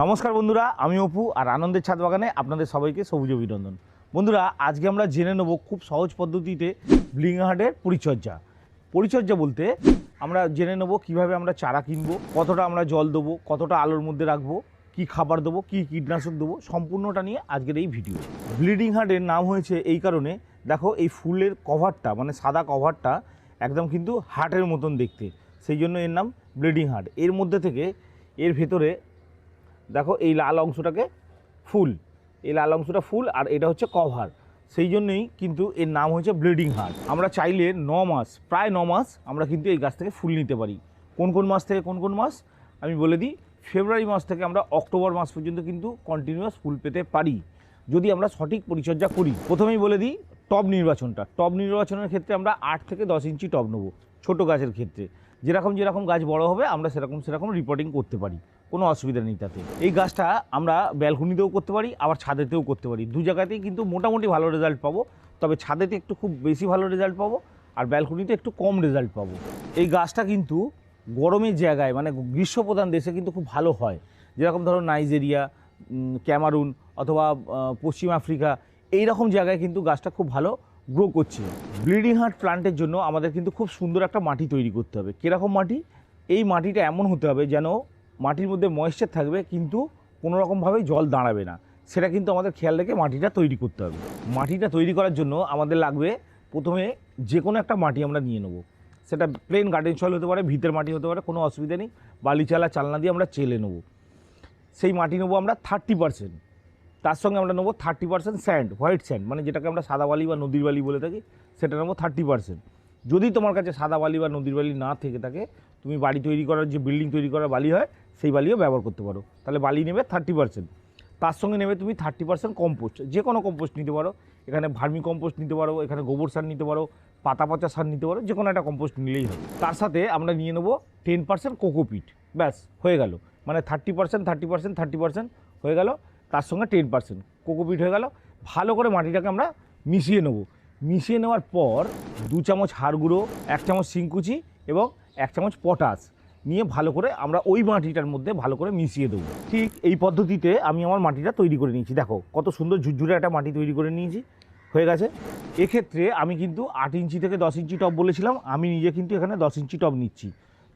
নমস্কার বন্ধুরা, আমি অপু আর আনন্দের ছাদ বাগানে আপনাদের সবাইকে সবুজ অভিনন্দন। বন্ধুরা, আজকে আমরা জেনে নেব খুব সহজ পদ্ধতিতে ব্লিং হার্টের পরিচর্যা। পরিচর্যা বলতে আমরা জেনে নেব কীভাবে আমরা চারা কিনবো, কতটা আমরা জল দেবো, কতটা আলোর মধ্যে রাখব, কি খাবার দেবো, কি কীটনাশক দেবো, সম্পূর্ণটা নিয়ে আজকের এই ভিডিও। ব্লিডিং হার্টের নাম হয়েছে এই কারণে, দেখো এই ফুলের কভারটা মানে সাদা কভারটা একদম কিন্তু হার্টের মতন দেখতে। সেই জন্য এর নাম ব্লিডিং হার্ট। এর মধ্যে থেকে এর ভেতরে দেখো এই লাল অংশটাকে ফুল, এই লাল অংশটা ফুল আর এটা হচ্ছে কভার। সেই জন্যই কিন্তু এর নাম হয়েছে ব্লিডিং হার্ট। আমরা চাইলে ন মাস, প্রায় ন মাস আমরা কিন্তু এই গাছ থেকে ফুল নিতে পারি। কোন কোন মাস থেকে কোন কোন মাস? আমি বলে দিই, ফেব্রুয়ারি মাস থেকে আমরা অক্টোবর মাস পর্যন্ত কিন্তু কন্টিনিউয়াস ফুল পেতে পারি। যদি আমরা সঠিক পরিচর্যা করি, প্রথমেই বলে দিই টব নির্বাচনটা। টব নির্বাচনের ক্ষেত্রে আমরা আট থেকে দশ ইঞ্চি টব নেব, ছোটো গাছের ক্ষেত্রে। যেরকম যেরকম গাছ বড় হবে, আমরা সেরকম সেরকম রিপোর্টিং করতে পারি। কোনো অসুবিধা নেই তাতে। এই গাছটা আমরা ব্যালকনিতেও করতে পারি, আবার ছাদেতেও করতে পারি। দু জায়গাতেই কিন্তু মোটামুটি ভালো রেজাল্ট পাবো, তবে ছাদেতে একটু খুব বেশি ভালো রেজাল্ট পাবো, আর ব্যালকনিতে একটু কম রেজাল্ট পাবো। এই গাছটা কিন্তু গরমের জায়গায় মানে গ্রীষ্মপ্রধান দেশে কিন্তু খুব ভালো হয়। যেরকম ধরো নাইজেরিয়া ক্যামারুন, অথবা পশ্চিম আফ্রিকা এই রকম জায়গায় কিন্তু গাছটা খুব ভালো। গ্রো করছে। ব্লিডিং হার্ট প্লান্টের জন্য আমাদের কিন্তু খুব সুন্দর একটা মাটি তৈরি করতে হবে। কীরকম মাটি? এই মাটিটা এমন হতে হবে যেন মাটির মধ্যে ময়েশ্চার থাকবে কিন্তু কোনো রকমভাবে জল দাঁড়াবে না। সেটা কিন্তু আমাদের খেয়াল রেখে মাটিটা তৈরি করতে হবে। মাটিটা তৈরি করার জন্য আমাদের লাগবে প্রথমে যে কোনো একটা মাটি আমরা নিয়ে নেব। সেটা প্লেন গার্ডেন সয়েল হতে পারে, ভিতের মাটি হতে পারে, কোনো অসুবিধা নেই। বালি চালা, চালনা দিয়ে আমরা চেলে নেব। সেই মাটি নেব আমরা থার্টি পার্সেন্ট তার সঙ্গে আমরা নেব thirty percent sand white sand মানে যেটাকে আমরা সাদা বালি বা নদীর বালি বলে থাকি, সেটা নেব থার্টি পার্সেন্ট যদি তোমার কাছে সাদা বালি বা নদীর বালি না থেকে থাকে, তুমি বাড়ি তৈরি করার, যে বিল্ডিং তৈরি করার বালি হয়, সেই বালিও ব্যবহার করতে পারো। তাহলে বালি নেবে থার্টি পার্সেন্ট তার সঙ্গে নেবে তুমি থার্টি পার্সেন্ট কম্পোস্ট যে কোনো কম্পোস্ট নিতে পারো। এখানে ভার্মি কম্পোস্ট নিতে পারো, এখানে গোবর সার নিতে পারো, পাতা পচা সার নিতে পারো, যে কোনো একটা কম্পোস্ট নিলেই হবে। তার সাথে আমরা নিয়ে নেব টেন পার্সেন্ট কোকোপিট ব্যাস, হয়ে গেল। মানে thirty percent thirty percent thirty percent হয়ে গেল। তার সঙ্গে টেন পার্সেন্ট কোকোপিট হয়ে গেল। ভালো করে মাটিটাকে আমরা মিশিয়ে নেব। মিশিয়ে নেওয়ার পর দু চামচ হাড় গুঁড়ো, এক চামচ শিংকুচি এবং এক চামচ পটাশ নিয়ে ভালো করে আমরা ওই মাটিটার মধ্যে ভালো করে মিশিয়ে দেবো। ঠিক এই পদ্ধতিতে আমি আমার মাটিটা তৈরি করে নিয়েছি। দেখো কত সুন্দর ঝুরঝুরে একটা মাটি তৈরি করে নিয়েছি। হয়ে গেছে। এক্ষেত্রে আমি কিন্তু আট ইঞ্চি থেকে দশ ইঞ্চি টব বলেছিলাম। আমি নিজে কিন্তু এখানে দশ ইঞ্চি টব নিচ্ছি।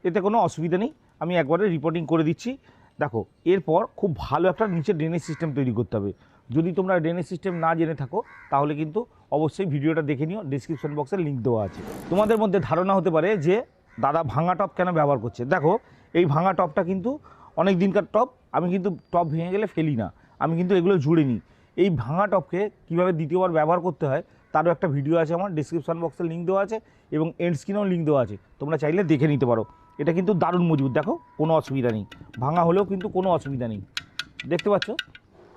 এতে কোনো অসুবিধা নেই। আমি একবারে রিপোর্টিং করে দিচ্ছি। দেখো, এরপর খুব ভালো একটা নিচে ড্রেনেজ সিস্টেম তৈরি করতে হবে। যদি তোমরা ড্রেনেজ সিস্টেম না জেনে থাকো, তাহলে কিন্তু অবশ্যই ভিডিওটা দেখে নিও ডিসক্রিপশন বক্সে লিঙ্ক দেওয়া আছে। তোমাদের মধ্যে ধারণা হতে পারে যে, দাদা ভাঙা টপ কেন ব্যবহার করছে? দেখো, এই ভাঙা টপটা কিন্তু অনেক দিনকার টপ, আমি কিন্তু টপ ভেঙে গেলে ফেলি না, আমি কিন্তু এগুলো জুড়ে নিই। এই ভাঙা টপকে কীভাবে দ্বিতীয়বার ব্যবহার করতে হয়, তারও একটা ভিডিও আছে আমার ডিসক্রিপশন বক্সে লিঙ্ক দেওয়া আছে এবং এন্ড স্ক্রিনেও লিঙ্ক দেওয়া আছে। তোমরা চাইলে দেখে নিতে পারো। এটা কিন্তু দারুণ মজবুত, দেখো, কোনো অসুবিধা নেই। ভাঙা হলেও কিন্তু কোনো অসুবিধা নেই। দেখতে পাচ্ছ?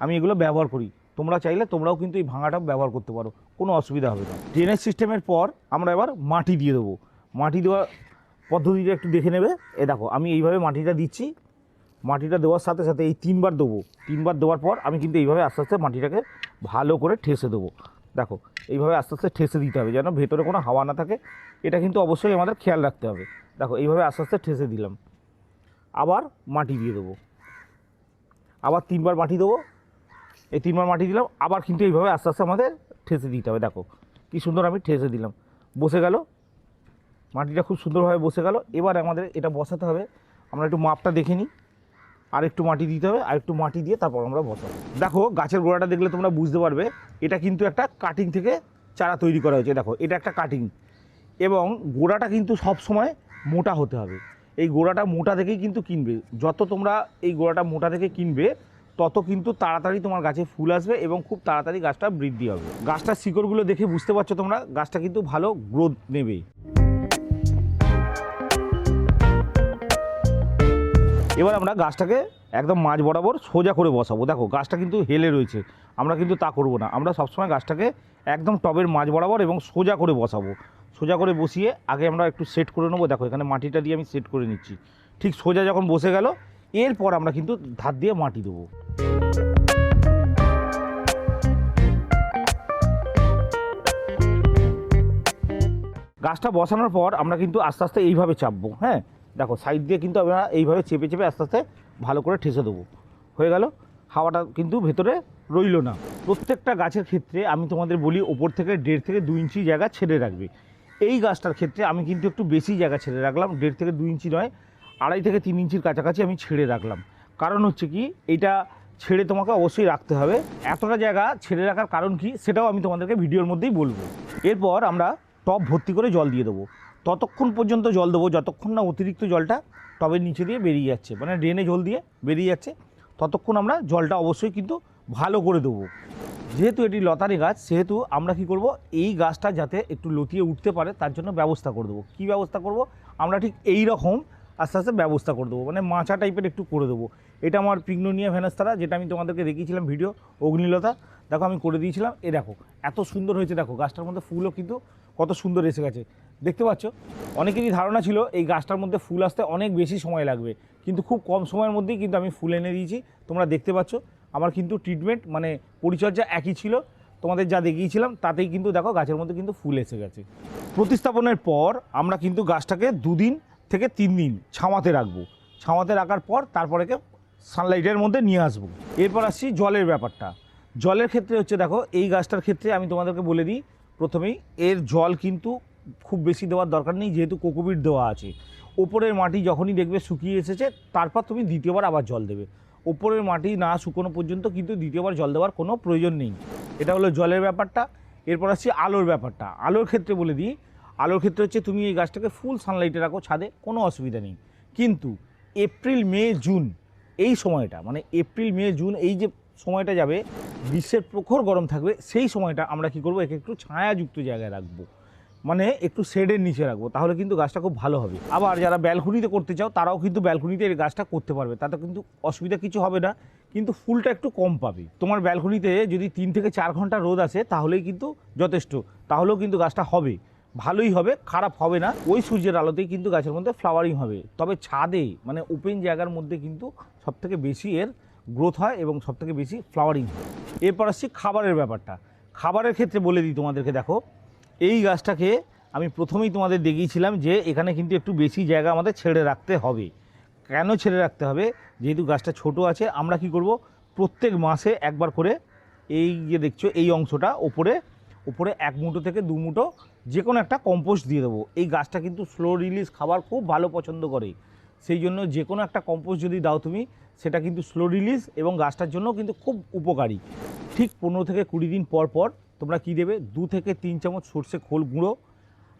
আমি এগুলো ব্যবহার করি। তোমরা চাইলে তোমরাও কিন্তু এই ভাঙাটা ব্যবহার করতে পারো। কোনো অসুবিধা হবে না। ড্রেনেজ সিস্টেমের পর আমরা এবার মাটি দিয়ে দেবো। মাটি দেওয়ার পদ্ধতিটা একটু দেখে নেবে। এ দেখো, আমি এইভাবে মাটিটা দিচ্ছি। মাটিটা দেওয়ার সাথে সাথে এই তিনবার দেবো। তিনবার দেওয়ার পর আমি কিন্তু এইভাবে আস্তে আস্তে মাটিটাকে ভালো করে ঠেসে দেবো। দেখো, এইভাবে আস্তে আস্তে ঠেসে দিতে হবে যেন ভেতরে কোনো হাওয়া না থাকে। এটা কিন্তু অবশ্যই আমাদের খেয়াল রাখতে হবে। দেখো, এইভাবে আস্তে আস্তে ঠেসে দিলাম। আবার মাটি দিয়ে দেবো। আবার তিনবার মাটি দেবো। এই তিনবার মাটি দিলাম। আবার কিন্তু এইভাবে আস্তে আস্তে আমাদের ঠেসে দিতে হবে। দেখো, কি সুন্দর আমি ঠেসে দিলাম। বসে গেল। মাটিটা খুব সুন্দরভাবে বসে গেল। এবার আমাদের এটা বসাতে হবে। আমরা একটু মাপটা দেখে নিই। আর একটু মাটি দিতে হবে। আর একটু মাটি দিয়ে তারপর আমরা বসাবো। দেখো, গাছের গোড়াটা দেখলে তোমরা বুঝতে পারবে। এটা কিন্তু একটা কাটিং থেকে চারা তৈরি করা হয়েছে। দেখো, এটা একটা কাটিং এবং গোড়াটা কিন্তু সব সময় মোটা হতে হবে। এই গোড়াটা মোটা থেকেই কিন্তু কিনবে। যত তোমরা এই গোড়াটা মোটা থেকে কিনবে, তত কিন্তু তাড়াতাড়ি তোমার গাছে ফুল আসবে এবং খুব তাড়াতাড়ি গাছটা বৃদ্ধি হবে। গাছটার শিকড়গুলো দেখে বুঝতে পারছ তোমরা, গাছটা কিন্তু ভালো গ্রোথ নেবে। এবার আমরা গাছটাকে একদম মাঝ বরাবর সোজা করে বসাবো। দেখো, গাছটা কিন্তু হেলে রয়েছে। আমরা কিন্তু তা করব না। আমরা সবসময় গাছটাকে একদম টবের মাঝ বরাবর এবং সোজা করে বসাবো। সোজা করে বসিয়ে আগে আমরা একটু সেট করে নেব। দেখো, এখানে মাটিটা দিয়ে আমি সেট করে নিচ্ছি। ঠিক সোজা যখন বসে গেল, এরপর আমরা কিন্তু ধার দিয়ে মাটি দেবো। গাছটা বসানোর পর আমরা কিন্তু আস্তে আস্তে এইভাবে চাপবো হ্যাঁ? দেখো সাইড দিয়ে কিন্তু আমরা এইভাবে চেপে চেপে আস্তে আস্তে ভালো করে ঠেসে দেবো। হয়ে গেল, হাওয়াটা কিন্তু ভেতরে রইল না। প্রত্যেকটা গাছের ক্ষেত্রে আমি তোমাদের বলি, ওপর থেকে দেড় থেকে দু ইঞ্চি জায়গা ছেড়ে রাখবে। এই গাছটার ক্ষেত্রে আমি কিন্তু একটু বেশি জায়গা ছেড়ে রাখলাম, দেড় থেকে দু ইঞ্চি নয়, আড়াই থেকে তিন ইঞ্চির কাছাকাছি আমি ছেড়ে রাখলাম। কারণ হচ্ছে কি, এটা ছেড়ে তোমাকে অবশ্যই রাখতে হবে। এতটা জায়গা ছেড়ে রাখার কারণ কি, সেটাও আমি তোমাদেরকে ভিডিওর মধ্যেই বলব। এরপর আমরা টব ভর্তি করে জল দিয়ে দেবো। ততক্ষণ পর্যন্ত জল দেবো, যতক্ষণ না অতিরিক্ত জলটা টবের নিচে দিয়ে বেরিয়ে যাচ্ছে মানে ড্রেনে জল দিয়ে বেরিয়ে যাচ্ছে, ততক্ষণ আমরা জলটা অবশ্যই কিন্তু ভালো করে দেবো। যেহেতু এটি লতারি গাছ, সেহেতু আমরা কি করব? এই গাছটা যাতে একটু লতিয়ে উঠতে পারে, তার জন্য ব্যবস্থা করে দেবো। কী ব্যবস্থা করব? আমরা ঠিক এই রকম আস্তে আস্তে ব্যবস্থা করে দেবো। মানে মাচা টাইপের একটু করে দেবো। এটা আমার পিগনোনিয়া ভেনাস্তারা, যেটা আমি তোমাদেরকে দেখিয়েছিলাম ভিডিও, অগ্নিলতা। দেখো আমি করে দিয়েছিলাম। এ দেখো, এত সুন্দর হয়েছে, দেখো। গাছটার মধ্যে ফুলও কিন্তু কত সুন্দর এসে গেছে। দেখতে পাচ্ছ? অনেকেরই ধারণা ছিল এই গাছটার মধ্যে ফুল আসতে অনেক বেশি সময় লাগবে। কিন্তু খুব কম সময়ের মধ্যেই কিন্তু আমি ফুল এনে দিয়েছি। তোমরা দেখতে পাচ্ছ? আমার কিন্তু ট্রিটমেন্ট মানে পরিচর্যা একই ছিল। তোমাদের যা দেখিয়েছিলাম, তাতেই কিন্তু দেখো গাছের মধ্যে কিন্তু ফুল এসে গেছে। প্রতিস্থাপনের পর আমরা কিন্তু গাছটাকে দুদিন থেকে তিন দিন ছাওয়াতে রাখব। ছাওয়াতে রাখার পর তারপরে সানলাইটের মধ্যে নিয়ে আসব। এরপর আসছি জলের ব্যাপারটা। জলের ক্ষেত্রে হচ্ছে দেখো, এই গাছটার ক্ষেত্রে আমি তোমাদেরকে বলে দিই, প্রথমেই এর জল কিন্তু খুব বেশি দেওয়ার দরকার নেই, যেহেতু কোকোপিট দেওয়া আছে। ওপরের মাটি যখনই দেখবে শুকিয়ে এসেছে, তারপর তুমি দ্বিতীয়বার আবার জল দেবে। ওপরের মাটি না শুকনো পর্যন্ত কিন্তু দ্বিতীয়বার জল দেওয়ার কোনো প্রয়োজন নেই। এটা হলো জলের ব্যাপারটা। এরপর আসছি আলোর ব্যাপারটা। আলোর ক্ষেত্রে বলে দিই, আলোর ক্ষেত্রে হচ্ছে তুমি এই গাছটাকে ফুল সানলাইটে রাখো, ছাদে কোনো অসুবিধা নেই। কিন্তু এপ্রিল মে জুন এই সময়টা মানে এপ্রিল মে জুন এই যে সময়টা যাবে, গ্রীষ্মের প্রখর গরম থাকবে, সেই সময়টা আমরা কি করব? একে একটু ছায়াযুক্ত জায়গায় রাখব। মানে একটু শেডের নিচে রাখব, তাহলে কিন্তু গাছটা খুব ভালো হবে। আবার যারা ব্যালকনিতে করতে চাও, তারাও কিন্তু ব্যালকনিতে এই গাছটা করতে পারবে, তাতে কিন্তু অসুবিধা কিছু হবে না, কিন্তু ফুলটা একটু কম পাবে। তোমার ব্যালকনিতে যদি তিন থেকে চার ঘণ্টা রোদ আসে, তাহলেই কিন্তু যথেষ্ট, তাহলেও কিন্তু গাছটা হবে। ভালোই হবে, খারাপ হবে না, ওই সূর্যের আলোতেই কিন্তু গাছের মধ্যে ফ্লাওয়ারিং হবে। তবে ছাদে মানে ওপেন জায়গার মধ্যে কিন্তু সবথেকে বেশি এর গ্রোথ হয় এবং সবথেকে বেশি ফ্লাওয়ারিং হয়। এরপর আসছি খাবারের ব্যাপারটা। খাবারের ক্ষেত্রে বলে দিই তোমাদেরকে, দেখো এই গাছটাকে আমি প্রথমেই তোমাদের দেখিয়েছিলাম যে এখানে কিন্তু একটু বেশি জায়গা আমাদের ছেড়ে রাখতে হবে। কেন ছেড়ে রাখতে হবে? যেহেতু গাছটা ছোট আছে, আমরা কি করব? প্রত্যেক মাসে একবার করে এই যে দেখছ, এই অংশটা ওপরে ওপরে এক মুঠো থেকে দু মুঠো যে কোনো একটা কম্পোস্ট দিয়ে দেবো। এই গাছটা কিন্তু স্লো রিলিজ খাবার খুব ভালো পছন্দ করে। সেই জন্য যে কোনো একটা কম্পোস্ট যদি দাও তুমি, সেটা কিন্তু স্লো রিলিজ এবং গাছটার জন্য কিন্তু খুব উপকারী। ঠিক পনেরো থেকে কুড়ি দিন পর পর তোমরা কি দেবে? দু থেকে তিন চামচ সর্ষে খোল গুঁড়ো,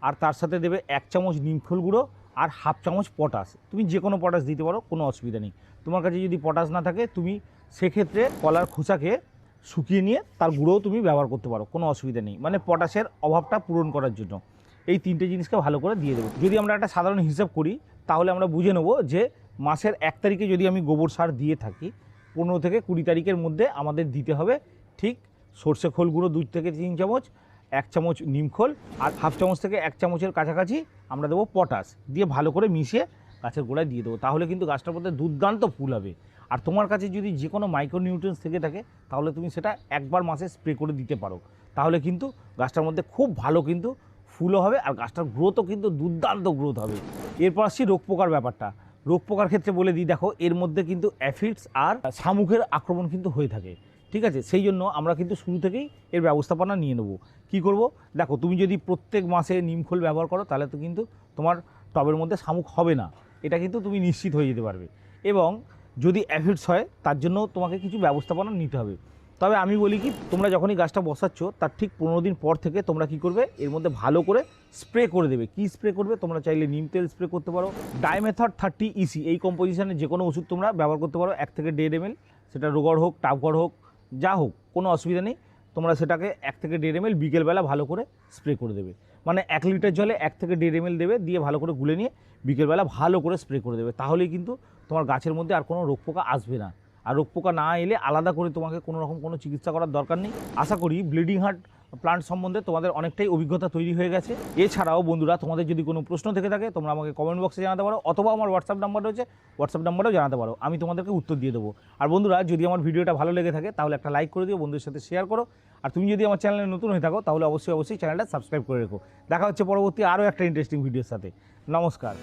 আর তার সাথে দেবে এক চামচ নিমখোল গুঁড়ো, আর হাফ চামচ পটাশ। তুমি যে কোনো পটাশ দিতে পারো, কোনো অসুবিধা নেই। তোমার কাছে যদি পটাশ না থাকে, তুমি সেক্ষেত্রে কলার খোসাকে শুকিয়ে নিয়ে তার গুঁড়োও তুমি ব্যবহার করতে পারো, কোনো অসুবিধা নেই। মানে পটাশের অভাবটা পূরণ করার জন্য। এই তিনটে জিনিসকে ভালো করে দিয়ে দেবো। যদি আমরা একটা সাধারণ হিসাব করি, তাহলে আমরা বুঝে নেব যে মাসের এক তারিখে যদি আমি গোবর সার দিয়ে থাকি, পনেরো থেকে কুড়ি তারিখের মধ্যে আমাদের দিতে হবে ঠিক সর্ষে খোল গুঁড়ো দুই থেকে তিন চামচ, এক চামচ নিমখোল আর হাফ চামচ থেকে এক চামচের কাছাকাছি আমরা দেবো পটাশ। দিয়ে ভালো করে মিশিয়ে গাছের গোড়ায় দিয়ে দেবো। তাহলে কিন্তু গাছটার মধ্যে দুর্দান্ত ফুল হবে। আর তোমার কাছে যদি যে কোনো মাইক্রোনিউট্রিয়েন্টস থেকে থাকে, তাহলে তুমি সেটা একবার মাসে স্প্রে করে দিতে পারো। তাহলে কিন্তু গাছটার মধ্যে খুব ভালো কিন্তু ফুলও হবে আর গাছটার গ্রোথও কিন্তু দুর্দান্ত গ্রোথ হবে। এরপর আসছি রোগ পোকার ব্যাপারটা। রোগ পোকার ক্ষেত্রে বলে দিই, দেখো, এর মধ্যে কিন্তু অ্যাফিডস আর শামুকের আক্রমণ কিন্তু হয়ে থাকে। ঠিক আছে? সেই জন্য আমরা কিন্তু শুরু থেকেই এর ব্যবস্থাপনা নিয়ে নেব। কি করব? দেখো, তুমি যদি প্রত্যেক মাসে নিমখোল ব্যবহার করো, তাহলে তো কিন্তু তোমার টবের মধ্যে শামুক হবে না। এটা কিন্তু তুমি নিশ্চিত হয়ে যেতে পারবে। এবং যদি অ্যাফিডস হয়, তার জন্য তোমাকে কিছু ব্যবস্থাপনা নিতে হবে। তবে আমি বলি কি, তোমরা যখনই গাছটা বসাচ্ছ, তার ঠিক পনেরো দিন পর থেকে তোমরা কি করবে, এর মধ্যে ভালো করে স্প্রে করে দেবে। কি স্প্রে করবে? তোমরা চাইলে নিম তেল স্প্রে করতে পারো। ডাইমেথড থার্টি ইসি এই কম্পোজিশনের যে কোনো ওষুধ তোমরা ব্যবহার করতে পারো, এক থেকে দেড় এমএল সেটা রোগর হোক টাপগড় হোক যা হোক, কোনো অসুবিধা নেই। তোমরা সেটাকে এক থেকে দেড় এম এল বিকেলবেলা ভালো করে স্প্রে করে দেবে। মানে এক লিটার জলে এক থেকে দেড় এম এমএল দেবে, দিয়ে ভালো করে গুলে নিয়ে বিকেলবেলা ভালো করে স্প্রে করে দেবে। তাহলেই কিন্তু তোমার গাছের মধ্যে আর কোনো রোগ পোকা আসবে না। আর রোগ পোকা না এলে আলাদা করে তোমাকে কোনো রকম কোনো চিকিৎসা করার দরকার নেই। আশা করি ব্লিডিং হার্ট প্লান্ট সম্বন্ধে তোমাদের অনেকটাই অভিজ্ঞতা তৈরি হয়ে গেছে। এছাড়াও বন্ধুরা, তোমাদের যদি কোনো প্রশ্ন থেকে থাকে, তোমরা আমাকে কমেন্ট বক্সে জানাতে পারো, অথবা আমার হোয়াটসঅ্যাপ নাম্বার রয়েছে হোয়াটসঅ্যাপ নাম্বারেও জানাতে পারো। আমি তোমাদেরকে উত্তর দিয়ে দেবো। আর বন্ধুরা, যদি আমার ভিডিওটা ভালো লেগে থাকে, তাহলে একটা লাইক করে দিও, বন্ধুদের সাথে শেয়ার করো। আর তুমি যদি আমার চ্যানেলে নতুন হয়ে থাকো, তাহলে অবশ্যই অবশ্যই চ্যানেলটা সাবস্ক্রাইব করে রেখো। দেখা হচ্ছে পরবর্তী আরও একটা ইন্টারেস্টিং ভিডিওর সাথে। নমস্কার।